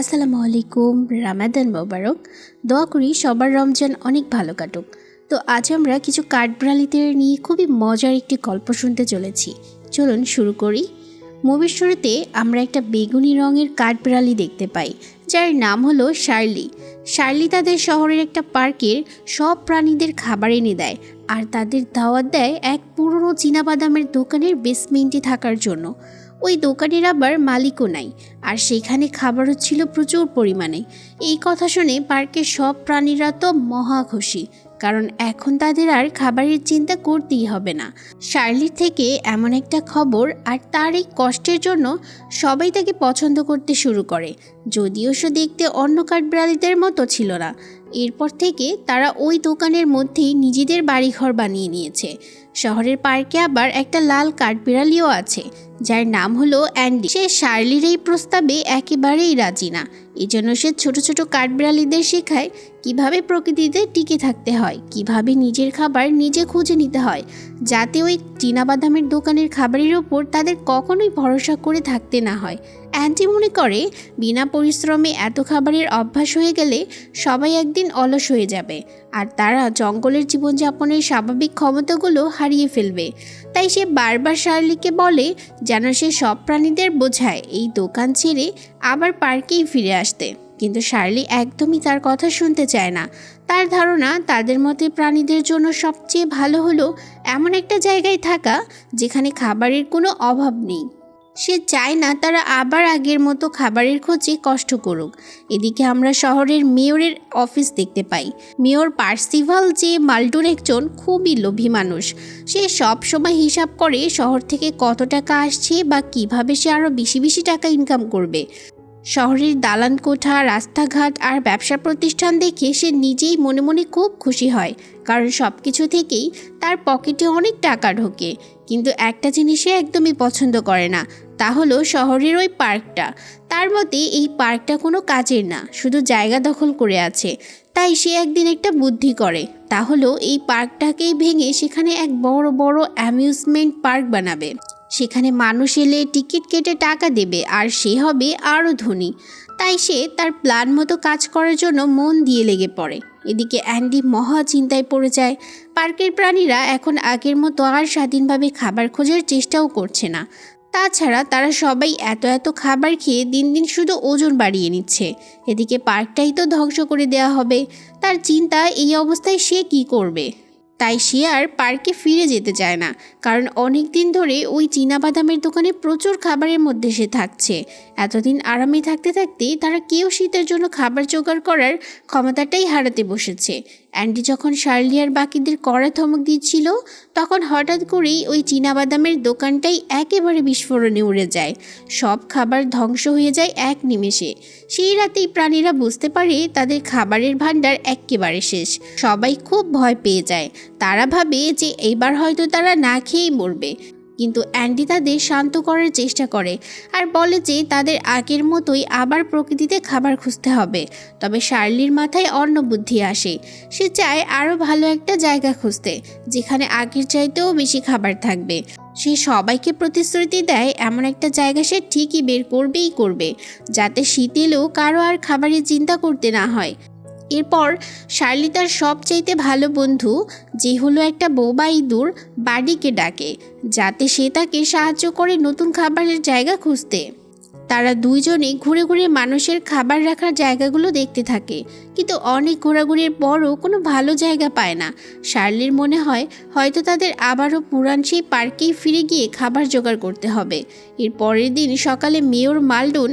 আসসালামু আলাইকুম রামাদান মোবারক। দোয়া করি সবার রমজান অনেক ভালো কাটুক। তো আজ আমরা কিছু কাঠবিড়ালিদের নিয়ে খুবই মজার একটি গল্প শুনতে চলেছি। চলুন শুরু করি। মুভির শুরুতে আমরা একটা বেগুনি রঙের কাঠবিড়ালি দেখতে পাই, যার নাম হলো শার্লি। শার্লি তাদের শহরের একটা পার্কের সব প্রাণীদের খাবার এনে দেয় আর তাদের দাওয়াত দেয় এক পুরনো চীনাবাদামের দোকানের বেসমেন্টে থাকার জন্য। ওই দোকানের আবার মালিকও নাই। আর সেখানে খাবারও ছিল প্রচুর পরিমাণে। এই কথা শুনে পার্কের সব প্রাণীরা তো মহা খুশি, কারণ এখন তাদের আর খাবারের চিন্তা করতেই হবে না। শার্লির থেকে এমন একটা খবর আর তার এই কষ্টের জন্য সবাই তাকে পছন্দ করতে শুরু করে, যদিও সে দেখতে অন্য কাঠবিড়ালিদের মতো ছিল না। এরপর থেকে তারা ওই দোকানের মধ্যেই নিজেদের বাড়িঘর বানিয়ে নিয়েছে। শহরের পার্কে আবার একটা লাল কাঠবিড়ালিও আছে যার নাম হলো অ্যান্ডি। সে শার্লির এই প্রস্তাবে একেবারেই রাজি না। এজন্য সে ছোট ছোট কাঠবিড়ালিদের শেখায় কীভাবে প্রকৃতিতে টিকে থাকতে হয়, কীভাবে নিজের খাবার নিজে খুঁজে নিতে হয়, যাতে ওই চীনাবাদামের দোকানের খাবারের ওপর তাদের কখনোই ভরসা করে থাকতে না হয়। অ্যান্টি মনে করে, বিনা পরিশ্রমে এত খাবারের অভ্যাস হয়ে গেলে সবাই একদিন অলস হয়ে যাবে। আর তারা জঙ্গলের জীবনযাপনের স্বাভাবিক ক্ষমতাগুলো হারিয়ে ফেলবে। তাই সে বারবার শার্লিকে বলে যেন সে সব প্রাণীদের বোঝায় এই দোকান ছেড়ে আবার পার্কেই ফিরে আসতে। কিন্তু শার্লি একদমই তার কথা শুনতে চায় না। তার ধারণা তাদের মতে প্রাণীদের জন্য সবচেয়ে ভালো হলো এমন একটা জায়গায় থাকা যেখানে খাবারের কোনো অভাব নেই। সে চায় না তারা আবার আগের মতো খাবারের খোঁজে কষ্ট করুক। এদিকে আমরা শহরের মেয়রের অফিস দেখতে পাই। মেয়র পার্সিভাল যে মাল্টুর একজন খুবই লোভী মানুষ। সে সব সময় হিসাব করে শহর থেকে কত টাকা আসছে বা কীভাবে সে আরও বেশি বেশি টাকা ইনকাম করবে। শহরের দালান কোঠা রাস্তাঘাট আর ব্যবসা প্রতিষ্ঠান দেখে সে নিজেই মনে মনে খুব খুশি হয়। কারণ সব কিছু থেকেই তার পকেটে অনেক টাকা ঢোকে। কিন্তু একটা জিনিস সে একদমই পছন্দ করে না। তা হলো শহরের ওই পার্কটা। তার মতে এই পার্কটা কোনো কাজের না, শুধু জায়গা দখল করে আছে। তাই সে একদিন একটা বুদ্ধি করে, তা হলো এই পার্কটাকেই ভেঙে সেখানে এক বড় বড় অ্যামিউজমেন্ট পার্ক বানাবে। সেখানে মানুষ এলে টিকিট কেটে টাকা দেবে, আর সে হবে আরও ধনী। তাই সে তার প্ল্যান মতো কাজ করার জন্য মন দিয়ে লেগে পড়ে। এদিকে অ্যান্ডি মহা চিন্তায় পড়ে যায়। পার্কের প্রাণীরা এখন আগের মতো আর স্বাধীনভাবে খাবার খোঁজার চেষ্টাও করছে না। তাছাড়া তারা সবাই এত এত খাবার খেয়ে দিন দিন শুধু ওজন বাড়িয়ে নিচ্ছে। এদিকে পার্কটাই তো ধ্বংস করে দেওয়া হবে। তার চিন্তা, এই অবস্থায় সে কি করবে? তাই সে আর পার্কে ফিরে যেতে চায় না। কারণ অনেক দিন ধরে ওই বাদামের দোকানে প্রচুর খাবারের মধ্যে সে থাকছে। এতদিন আরামে থাকতে থাকতে তারা কেউ শীতের জন্য খাবার জোগাড় করার ক্ষমতাটাই হারাতে বসেছে। অ্যান্ডি যখন শার্লিয়ার বাকিদের কড়া ধমক দিচ্ছিল, তখন হঠাৎ করেই ওই বাদামের দোকানটাই একেবারে বিস্ফোরণে উড়ে যায়। সব খাবার ধ্বংস হয়ে যায় এক নিমেষে। সেই রাতেই প্রাণীরা বুঝতে পারে তাদের খাবারের ভাণ্ডার একেবারে শেষ। সবাই খুব ভয় পেয়ে যায়। তারা ভাবে যে এইবার হয়তো তারা না খেয়েই মরবে। কিন্তু অ্যান্ডি তাদের শান্ত করার চেষ্টা করে আর বলে যে তাদের আগের মতোই আবার প্রকৃতিতে খাবার খুঁজতে হবে। তবে শার্লির মাথায় অন্য বুদ্ধি আসে। সে চায় আরও ভালো একটা জায়গা খুঁজতে, যেখানে আগের চাইতেও বেশি খাবার থাকবে। সে সবাইকে প্রতিশ্রুতি দেয় এমন একটা জায়গা সে ঠিকই বের করবেই করবে, যাতে শীত এলেও কারও আর খাবারের চিন্তা করতে না হয়। এরপর শার্লি তার সবচাইতে ভালো বন্ধু যে হলো একটা বোবা ইঁদুর বাড়িকে ডাকে, যাতে সে তাকে সাহায্য করে নতুন খাবারের জায়গা খুঁজতে। তারা দুইজনে ঘুরে ঘুরে মানুষের খাবার রাখার জায়গাগুলো দেখতে থাকে, কিন্তু অনেক ঘোরাঘুরির পরও কোনো ভালো জায়গা পায় না। শার্লির মনে হয়, হয়তো তাদের আবারও পুরান সেই পার্কেই ফিরে গিয়ে খাবার জোগাড় করতে হবে। এর পরের দিন সকালে মেয়র মালডুন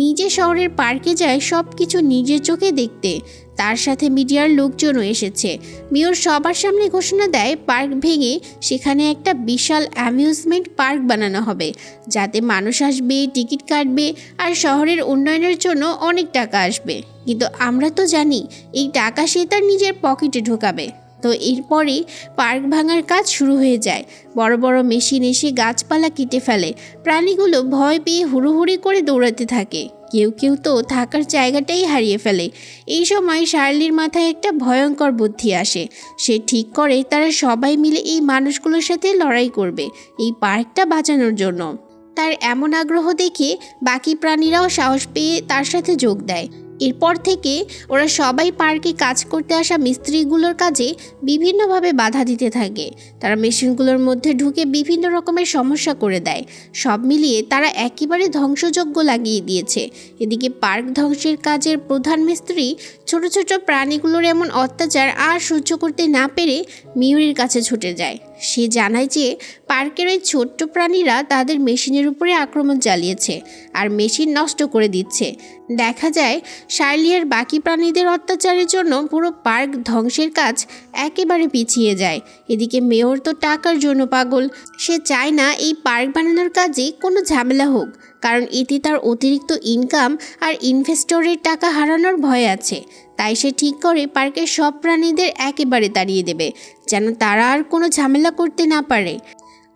নিজে শহরের পার্কে যায় সব কিছু নিজের চোখে দেখতে। তার সাথে মিডিয়ার লোকজনও এসেছে। মেয়র সবার সামনে ঘোষণা দেয়, পার্ক ভেঙে সেখানে একটা বিশাল অ্যামিউজমেন্ট পার্ক বানানো হবে। যাতে মানুষ আসবে, টিকিট কাটবে আর শহরের উন্নয়নের জন্য অনেক টাকা আসবে। কিন্তু আমরা তো জানি, এই টাকা সে তার নিজের পকেটে ঢোকাবে। তো এরপরে পার্ক ভাঙার কাজ শুরু হয়ে যায়। বড় বড় মেশিন এসে গাছপালা কেটে ফেলে। প্রাণীগুলো ভয় পেয়ে হুড়োহুড়ি করে দৌড়াতে থাকে। কেউ কেউ তো থাকার জায়গাটাই হারিয়ে ফেলে। এই সময় শার্লির মাথায় একটা ভয়ঙ্কর বুদ্ধি আসে। সে ঠিক করে তারা সবাই মিলে এই মানুষগুলোর সাথে লড়াই করবে, এই পার্কটা বাঁচানোর জন্য। তার এমন আগ্রহ দেখে বাকি প্রাণীরাও সাহস পেয়ে তার সাথে যোগ দেয়। এরপর থেকে ওরা সবাই পার্কে কাজ করতে আসা মিস্ত্রিগুলোর কাজে বিভিন্নভাবে বাধা দিতে থাকে। তারা মেশিনগুলোর মধ্যে ঢুকে বিভিন্ন রকমের সমস্যা করে দেয়। সব মিলিয়ে তারা একেবারে ধ্বংসযজ্ঞ লাগিয়ে দিয়েছে। এদিকে পার্ক ধ্বংসের কাজের প্রধান মিস্ত্রি ছোট ছোট প্রাণীগুলোর এমন অত্যাচার আর সহ্য করতে না পেরে মিউরির কাছে ছুটে যায়। সে জানায় যে পার্কের ওই ছোট্ট প্রাণীরা তাদের মেশিনের উপরে আক্রমণ চালিয়েছে আর মেশিন নষ্ট করে দিচ্ছে। দেখা যায় শার্লিয়ার বাকি প্রাণীদের অত্যাচারের জন্য পুরো পার্ক ধ্বংসের কাজ একেবারে পিছিয়ে যায়। এদিকে মেয়র তো টাকার জন্য পাগল। সে চায় না এই পার্ক বানানোর কাজে কোনো ঝামেলা হোক, কারণ এতে তার অতিরিক্ত ইনকাম আর ইনভেস্টরের টাকা হারানোর ভয় আছে। তাই সে ঠিক করে পার্কের সব প্রাণীদের একেবারে তাড়িয়ে দেবে, যেন তারা আর কোনো ঝামেলা করতে না পারে।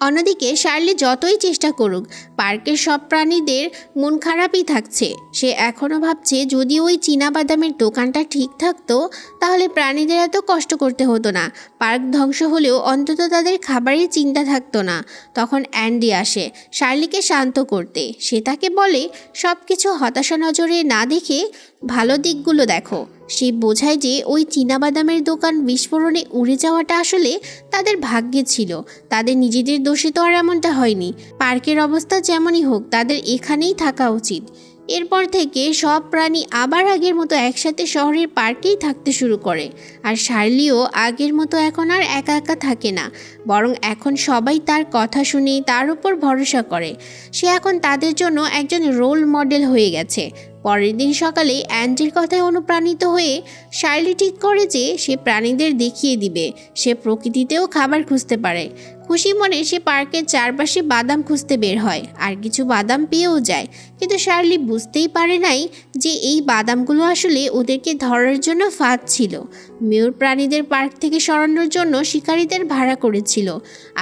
অন্যদিকে শার্লি যতই চেষ্টা করুক, পার্কের সব প্রাণীদের মন খারাপই থাকছে। সে এখনও ভাবছে, যদি ওই বাদামের দোকানটা ঠিক থাকতো, তাহলে প্রাণীদের এত কষ্ট করতে হতো না। পার্ক ধ্বংস হলেও অন্তত তাদের খাবারের চিন্তা থাকতো না। তখন অ্যান্ডি আসে শার্লিকে শান্ত করতে। সে তাকে বলে সব কিছু হতাশা নজরে না দেখে ভালো দিকগুলো দেখো। সে বোঝায় যে ওই চীনাবাদামের দোকান বিস্ফোরণে উড়ে যাওয়াটা আসলে তাদের ভাগ্যে ছিল। তাদের নিজেদের দোষে তো আর এমনটা হয়নি। পার্কের অবস্থা যেমনই হোক, তাদের এখানেই থাকা উচিত। এরপর থেকে সব প্রাণী আবার আগের মতো একসাথে শহরের পার্কেই থাকতে শুরু করে। আর শার্লিও আগের মতো এখন আর একা একা থাকে না। বরং এখন সবাই তার কথা শুনে তার উপর ভরসা করে। সে এখন তাদের জন্য একজন রোল মডেল হয়ে গেছে। পরের দিন সকালে অ্যান্ডির কথায় অনুপ্রাণিত হয়ে শার্লি ঠিক করে যে সে প্রাণীদের দেখিয়ে দিবে। সে প্রকৃতিতেও খাবার খুঁজতে পারে। খুশি মনে সে পার্কের চারপাশে বাদাম খুঁজতে বের হয়। আর কিছু বাদাম পেয়েও যায়। কিন্তু শার্লি বুঝতেই পারে নাই যে এই বাদামগুলো আসলে ওদেরকে ধরার জন্য ফাঁদ ছিল। মেয়র প্রাণীদের পার্ক থেকে সরানোর জন্য শিকারীদের ভাড়া করেছিল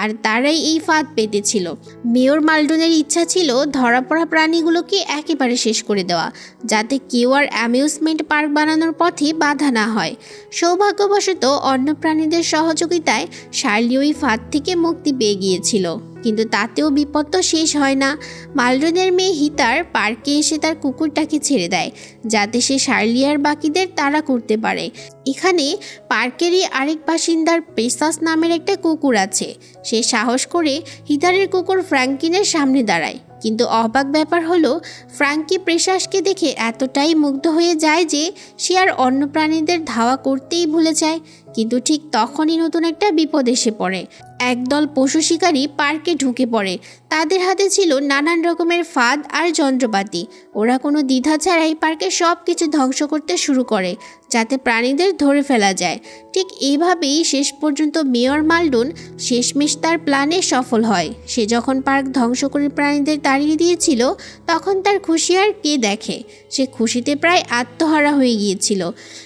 আর তারাই এই ফাঁদ পেতেছিল মেয়র মালডনের ইচ্ছা ছিল ধরা পড়া প্রাণীগুলোকে একেবারে শেষ করে দেওয়া, যাতে কেউ আর অ্যামিউজমেন্ট পার্ক বানানোর পথে বাধা না হয়। সৌভাগ্যবশত অন্য প্রাণীদের সহযোগিতায় শার্লি ওই ফাঁদ থেকে মুক্তি পেয়ে গিয়েছিল। কিন্তু তাতেও বিপদ তো শেষ হয় না। মালডনের মেয়ে হিতার পার্কে এসে তার কুকুরটাকে ছেড়ে দেয়, যাতে সে শার্লিয়ার বাকিদের তাড়া করতে পারে। এখানে পার্কেরই আরেক বাসিন্দার পেসাস নামের একটা কুকুর আছে। সে সাহস করে হিতারের কুকুর ফ্র্যাঙ্কিনের সামনে দাঁড়ায়। কিন্তু অবাক ব্যাপার হলো ফ্রাঙ্কি প্রেশাসকে দেখে এতটাই মুগ্ধ হয়ে যায় যে সে আর অন্য প্রাণীদের ধাওয়া করতেই ভুলে যায়। কিন্তু ঠিক তখনই নতুন একটা বিপদ এসে পড়ে। একদল পশু শিকারী পার্কে ঢুকে পড়ে। তাদের হাতে ছিল নানান রকমের ফাঁদ আর যন্ত্রপাতি। ওরা কোনো দ্বিধা ছাড়াই পার্কে সব কিছু ধ্বংস করতে শুরু করে, যাতে প্রাণীদের ধরে ফেলা যায়। ঠিক এইভাবেই শেষ পর্যন্ত মেয়র মালডুন শেষমেশ তার প্ল্যানে সফল হয়। সে যখন পার্ক ধ্বংস করে প্রাণীদের তাড়িয়ে দিয়েছিল, তখন তার খুশি আর কে দেখে? সে খুশিতে প্রায় আত্মহারা হয়ে গিয়েছিল।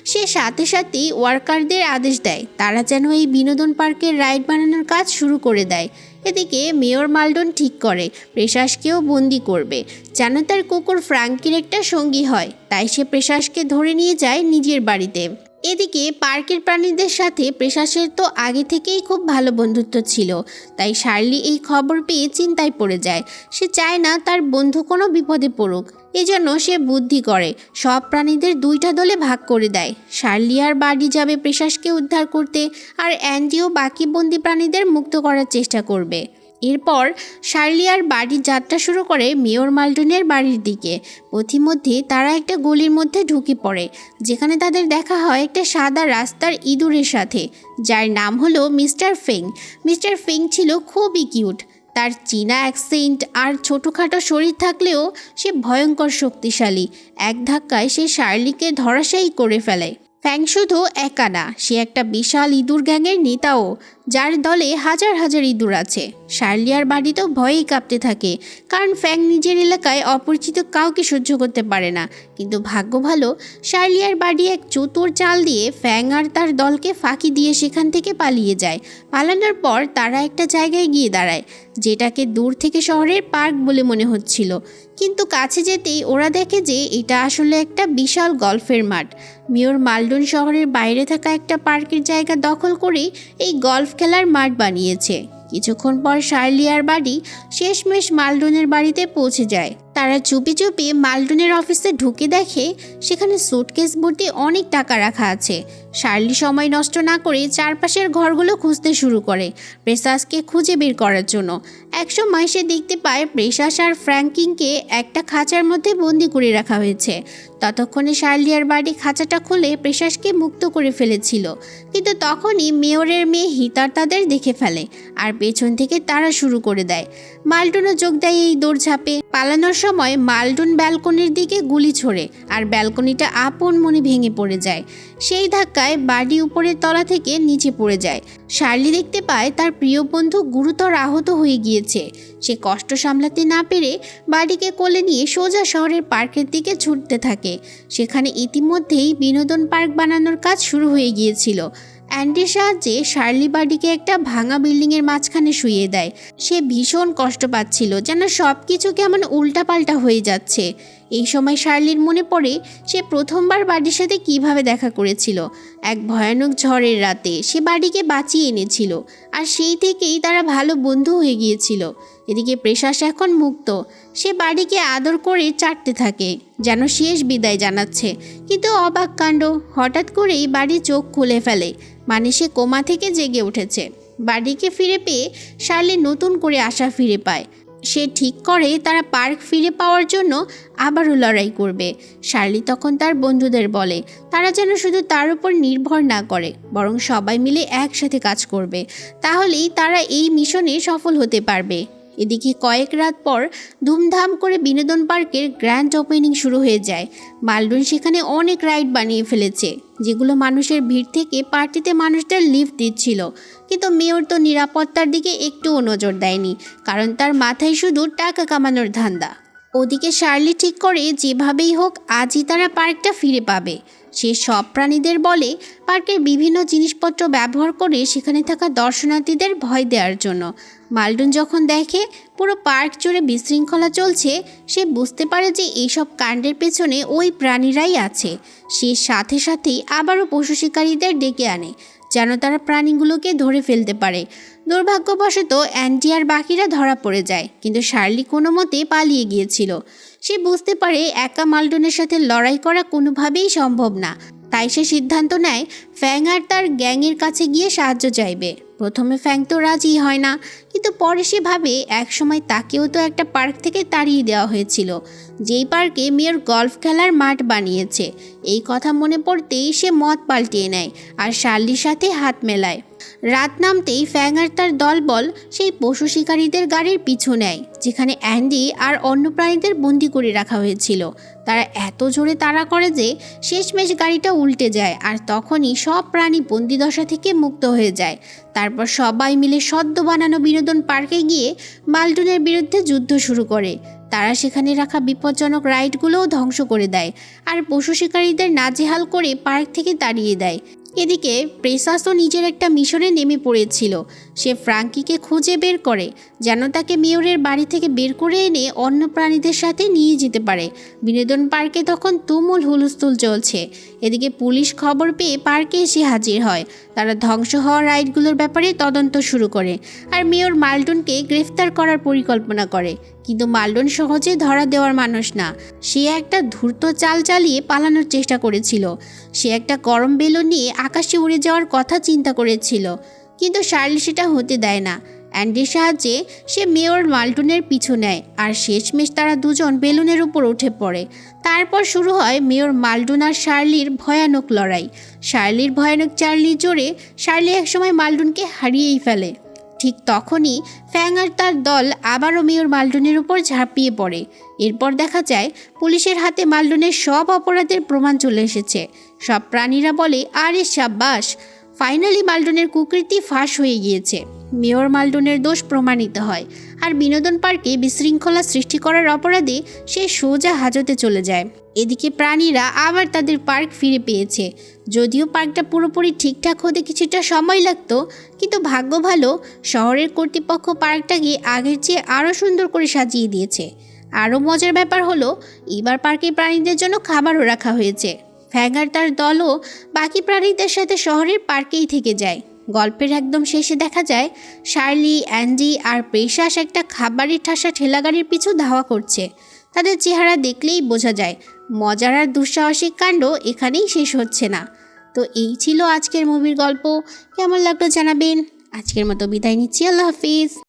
সে সাথে সাথেই ওয়ার্কারদের আদেশ দেয়, তারা যেন এই বিনোদন পার্কের রাইড বানানোর কাজ শুরু করে দেয়। এদিকে মেয়র মালডন ঠিক করে প্রেশাসকেও বন্দি করবে। যেন তার কুকুর ফ্রাঙ্কির একটা সঙ্গী হয়, তাই সে প্রেশাসকে ধরে নিয়ে যায় নিজের বাড়িতে। এদিকে পার্কের প্রাণীদের সাথে প্রেশাসের তো আগে থেকেই খুব ভালো বন্ধুত্ব ছিল, তাই শার্লি এই খবর পেয়ে চিন্তায় পড়ে যায়। সে চায় না তার বন্ধু কোনো বিপদে পড়ুক। এজন্য সে বুদ্ধি করে। সব প্রাণীদের দুইটা দলে ভাগ করে দেয়। শার্লি আর বাড়ি যাবে প্রেশাসকে উদ্ধার করতে আর অ্যান্ডিও বাকি বন্দি প্রাণীদের মুক্ত করার চেষ্টা করবে। এরপর শার্লি আর বাড়ির যাত্রা শুরু করে মেয়র মাল্টনের বাড়ির দিকে। পথিমধ্যে তারা একটা গলির মধ্যে ঢুকে পড়ে, যেখানে তাদের দেখা হয় একটা সাদা রাস্তার ইঁদুরের সাথে, যার নাম হলো মিস্টার ফেং। মিস্টার ফেং ছিল খুবই কিউট তার চীনা অ্যাকসেন্ট আর ছোটোখাটো শরীর থাকলেও সে ভয়ঙ্কর শক্তিশালী। এক ধাক্কায় সে শার্লিকে ধরাশায়ী করে ফেলে। ফ্যাং শুধু একা না, সে একটা বিশাল ইঁদুর গ্যাংয়ের নেতাও। যার দলে হাজার হাজার ইঁদুর আছে। শার্লিয়ার বাড়ি তো ভয়েই কাঁপতে থাকে, কারণ ফ্যাং নিজের এলাকায় অপরিচিত কাউকে সহ্য করতে পারে না। কিন্তু ভাগ্য ভালো, শার্লিয়ার বাড়ি এক চতুর চাল দিয়ে ফ্যাং আর তার দলকে ফাঁকি দিয়ে সেখান থেকে পালিয়ে যায়। পালানোর পর তারা একটা জায়গায় গিয়ে দাঁড়ায়, যেটাকে দূর থেকে শহরের পার্ক বলে মনে হচ্ছিল। কিন্তু কাছে যেতেই ওরা দেখে যে এটা আসলে একটা বিশাল গল্ফের মাঠ। মেয়র মালডন শহরের বাইরে থাকা একটা পার্কের জায়গা দখল করে এই গল্ফ খেলার মাঠ বানিয়েছে। কিছুক্ষণ পর শার্লিয়ার বাড়ি শেষমেশ মালডোনের বাড়িতে পৌঁছে যায়। তারা চুপি চুপি মালডুনের অফিসে ঢুকে দেখে সেখানে সুটকেস ভর্তি অনেক টাকা রাখা আছে। শার্লি সময় নষ্ট না করে চারপাশের ঘরগুলো খুঁজতে শুরু করে প্রেসাসকে খুঁজে বের করার জন্য। একসময় সে দেখতে পায় প্রেসাস আর ফ্র্যাঙ্কিংকে একটা খাঁচার মধ্যে বন্দি করে রাখা হয়েছে। ততক্ষণে শার্লিয়ার বাড়ি খাঁচাটা খুলে প্রেসাসকে মুক্ত করে ফেলেছিল। কিন্তু তখনই মেয়রের মেয়ে হিতার তাদের দেখে ফেলে আর পেছন থেকে তারা শুরু করে দেয়। মালটুনও যোগ দেয় এই দৌড়ঝাঁপে। পালানোর সময় মালটুন ব্যালকনির দিকে গুলি ছোড়ে আর ব্যালকনিটা আপন মনে ভেঙে পড়ে যায়। সেই ধাক্কায় বাড়ি উপরের তলা থেকে নিচে পড়ে যায়। শার্লি দেখতে পায় তার প্রিয় বন্ধু গুরুতর আহত হয়ে গিয়েছে। সে কষ্ট সামলাতে না পেরে বাড়িকে কোলে নিয়ে সোজা শহরের পার্কের দিকে ছুটতে থাকে। সেখানে ইতিমধ্যেই বিনোদন পার্ক বানানোর কাজ শুরু হয়ে গিয়েছিল। অ্যান্ডির সাহায্যে শার্লি বাড়িকে একটা ভাঙা বিল্ডিংয়ের মাঝখানে শুয়ে দেয়। সে ভীষণ কষ্ট পাচ্ছিল যেন সব কিছু কেমন উল্টাপাল্টা হয়ে যাচ্ছে। এই সময় শার্লির মনে পড়ে, সে প্রথমবার বাড়ির সাথে কীভাবে দেখা করেছিল। এক ভয়ানক ঝড়ের রাতে সে বাড়িকে বাঁচিয়ে এনেছিল আর সেই থেকেই তারা ভালো বন্ধু হয়ে গিয়েছিল। এদিকে প্রেশাস এখন মুক্ত। সে বাড়িকে আদর করে চাটতে থাকে, যেন শেষ বিদায় জানাচ্ছে। কিন্তু অবাক কাণ্ড, হঠাৎ করেই বাড়ি চোখ খুলে ফেলে। মানে সে কোমা থেকে জেগে উঠেছে। বাড়িকে ফিরে পেয়ে শার্লি নতুন করে আশা ফিরে পায়। সে ঠিক করে তারা পার্ক ফিরে পাওয়ার জন্য আবারও লড়াই করবে। শার্লি তখন তার বন্ধুদের বলে, তারা যেন শুধু তার উপর নির্ভর না করে, বরং সবাই মিলে একসাথে কাজ করবে। তাহলেই তারা এই মিশনে সফল হতে পারবে। এদিকে কয়েক রাত পর ধুমধাম করে বিনোদন পার্কের গ্র্যান্ড ওপেনিং শুরু হয়ে যায়। মালডুন সেখানে অনেক রাইড বানিয়ে ফেলেছে, যেগুলো মানুষের ভিড় থেকে পার্টিতে মানুষদের লিফট দিচ্ছিল। কিন্তু মেয়র তো নিরাপত্তার দিকে একটুও নজর দেয়নি, কারণ তার মাথায় শুধু টাকা কামানোর ধান্দা। ওদিকে শার্লি ঠিক করে, যেভাবেই হোক, আজই তারা পার্কটা ফিরে পাবে। সে সব প্রাণীদের বলে, পার্কের বিভিন্ন জিনিসপত্র ব্যবহার করে সেখানে থাকা দর্শনার্থীদের ভয় দেওয়ার জন্য। মালডুন যখন দেখে পুরো পার্ক জুড়ে বিশৃঙ্খলা চলছে, সে বুঝতে পারে যে এইসব কাণ্ডের পেছনে ওই প্রাণীরাই আছে। সে সাথে সাথেই আবারও পশু শিকারীদের ডেকে আনে, যেন তারা প্রাণীগুলোকে ধরে ফেলতে পারে। দুর্ভাগ্যবশত অ্যান্টি আর বাকিরা ধরা পড়ে যায়, কিন্তু শার্লি কোনো মতে পালিয়ে গিয়েছিল। সে বুঝতে পারে একা মালডনের সাথে লড়াই করা কোনোভাবেই সম্ভব না, তাই সে সিদ্ধান্ত নেয় ফ্যাং আর তার গ্যাংয়ের কাছে গিয়ে সাহায্য চাইবে। প্রথমে ফ্যাং তো রাজি হয় না, কিন্তু পরে সে ভাবে একসময় তাকেও তো একটা পার্ক থেকে তাড়িয়ে দেওয়া হয়েছিল, যেই পার্কে মেয়র গল্ফ খেলার মাঠ বানিয়েছে। এই কথা মনে পড়তেই সে মত পাল্টিয়ে নেয় আর শার্লির সাথে হাত মেলায়। রাত নামতেই ফ্যাং আর তার দলবল সেই পশু শিকারীদের গাড়ির পিছু নেয়, যেখানে অ্যান্ডি আর অন্য প্রাণীদের বন্দি করে রাখা হয়েছিল। তারা এত জোরে তাড়া করে যে শেষমেশ গাড়িটা উল্টে যায় আর তখনই সব প্রাণী বন্দিদশা থেকে মুক্ত হয়ে যায়। তারপর সবাই মিলে সদ্য বানানো বিনোদন পার্কে গিয়ে মালটুনের বিরুদ্ধে যুদ্ধ শুরু করে। তারা সেখানে রাখা বিপজ্জনক রাইডগুলোও ধ্বংস করে দেয় আর পশু শিকারীদের নাজেহাল করে পার্ক থেকে তাড়িয়ে দেয়। এদিকে প্রেসাসও নিজের একটা মিশনে নেমে পড়েছিল। সে ফ্রাঙ্কিকে খুঁজে বের করে, যেন তাকে মেয়রের বাড়ি থেকে বের করে এনে অন্য প্রাণীদের সাথে নিয়ে যেতে পারে। বিনোদন পার্কে তখন তুমুল হুলস্থুল চলছে। এদিকে পুলিশ খবর পেয়ে পার্কে এসে হাজির হয়। তারা ধ্বংস হওয়া রাইডগুলোর ব্যাপারে তদন্ত শুরু করে, আর মেয়র মাল্টনকে গ্রেফতার করার পরিকল্পনা করে। কিন্তু মাল্ডন সহজে ধরা দেওয়ার মানুষ না। সে একটা ধূর্ত চাল চালিয়ে পালানোর চেষ্টা করেছিল। সে একটা গরম বেলুন নিয়ে আকাশে উড়ে যাওয়ার কথা চিন্তা করেছিল। কিন্তু শার্লি সেটা হতে দেয় না। অ্যান্ডির সাহায্যে সে মেয়র মাল্টনের পিছু নেয় আর শেষমেশ তারা দুজন বেলুনের উপর উঠে পড়ে। তারপর শুরু হয় মেয়র মাল্টুন আর শার্লির ভয়ানক লড়াই। শার্লির ভয়ানক চার্লির জোরে শার্লি একসময় মাল্টুনকে হারিয়েই ফেলে। ঠিক তখনই ফ্যাং আর তার দল আবারও মেয়র মাল্ডনের উপর ঝাঁপিয়ে পড়ে। এরপর দেখা যায়, পুলিশের হাতে মাল্ডনের সব অপরাধের প্রমাণ চলে এসেছে। সব প্রাণীরা বলে, আর আরে সাব্বাস! ফাইনালি মাল্ডনের কুকৃতি ফাঁস হয়ে গিয়েছে। মেয়র মাল্ডনের দোষ প্রমাণিত হয়। আর বিনোদন পার্কে বিশৃঙ্খলা সৃষ্টি করার অপরাধে সে সোজা হাজতে চলে যায়। এদিকে প্রাণীরা আবার তাদের পার্ক ফিরে পেয়েছে। যদিও পার্কটা পুরোপুরি ঠিকঠাক হতে কিছুটা সময় লাগতো, কিন্তু ভাগ্য ভালো, শহরের কর্তৃপক্ষ পার্কটাকে আগের চেয়ে আরও সুন্দর করে সাজিয়ে দিয়েছে। আরও মজার ব্যাপার হলো, এবার পার্কে প্রাণীদের জন্য খাবারও রাখা হয়েছে। ফ্যাঙ্গার তার দলও বাকি প্রাণীদের সাথে শহরের পার্কেই থেকে যায়। গল্পের একদম শেষে দেখা যায়, শার্লি, অ্যান্ডি আর পেশাস একটা খাবারের ঠাসা ঠেলাগাড়ির পিছু ধাওয়া করছে। তাদের চেহারা দেখলেই বোঝা যায়, মজার আর দুঃসাহসিক কাণ্ড এখানেই শেষ হচ্ছে না। তো এই ছিল আজকের মুভির গল্প। কেমন লাগল জানাবেন? আজকের মতো বিদায় নিচ্ছি। আল্লাহ হাফিজ।